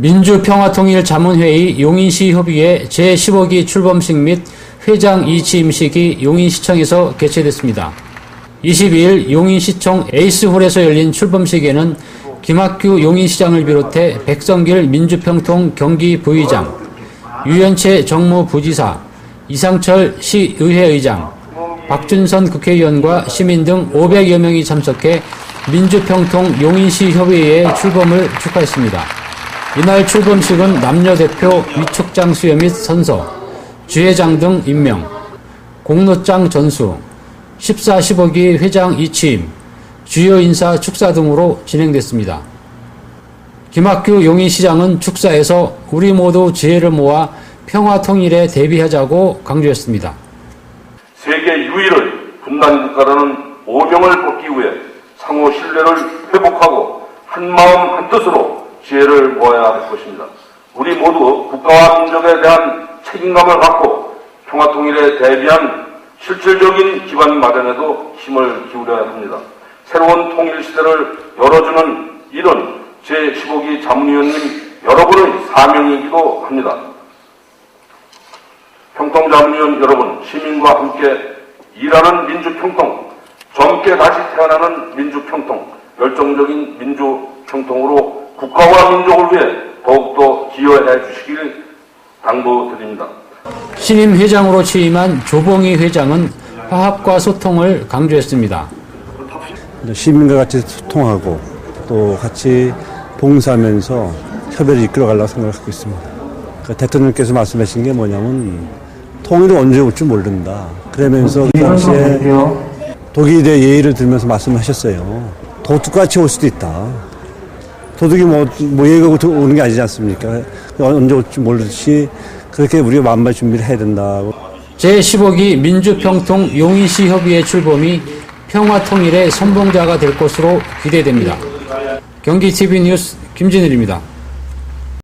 민주평화통일자문회의 용인시 협의회 제15기 출범식 및 회장 이취임식이 용인시청에서 개최됐습니다. 22일 용인시청 에이스홀에서 열린 출범식에는 김학규 용인시장을 비롯해 백성길 민주평통 경기 부의장, 유현채 정무부지사, 이상철 시의회의장, 박준선 국회의원과 시민 등 500여 명이 참석해 민주평통 용인시 협의회의 출범을 축하했습니다. 이날 출범식은 남녀 대표 위촉장 수여 및 선서, 주회장 등 임명, 공로장 전수, 14, 15기 회장 이취임, 주요 인사 축사 등으로 진행됐습니다. 김학규 용인시장은 축사에서 우리 모두 지혜를 모아 평화 통일에 대비하자고 강조했습니다. 세계 유일의 분단 국가라는 오명을 벗기 위해 상호 신뢰를 회복하고 한마음 한뜻으로 지혜를 모아야 할 것입니다. 우리 모두 국가와 민족에 대한 책임감을 갖고 평화 통일에 대비한 실질적인 기반 마련에도 힘을 기울여야 합니다. 새로운 통일 시대를 열어주는 이런 제15기 자문위원님 여러분의 사명이기도 합니다. 평통자문위원 여러분, 시민과 함께 일하는 민주평통, 젊게 다시 태어나는 민주평통, 열정적인 민주평통으로 국가와 민족을 위해 더욱더 기여해 주시길 당부드립니다. 신임 회장으로 취임한 조봉희 회장은 화합과 소통을 강조했습니다. 시민과 같이 소통하고 또 같이 봉사하면서 협의를 이끌어가려고 생각을 하고 있습니다. 그 대통령께서 말씀하신 게 뭐냐면 통일은 언제 올지 모른다. 그러면서 그 당시에 독일에 대해 예의를 들면서 말씀하셨어요. 도둑같이 올 수도 있다. 도둑이 뭐, 뭐 예의가 오는 게 아니지 않습니까? 언제 올지 모르듯이 그렇게 우리가 만발 준비를 해야 된다고. 제15기 민주평통 용인시 협의회 출범이 평화통일의 선봉자가 될 것으로 기대됩니다. 경기TV 뉴스 김진일입니다.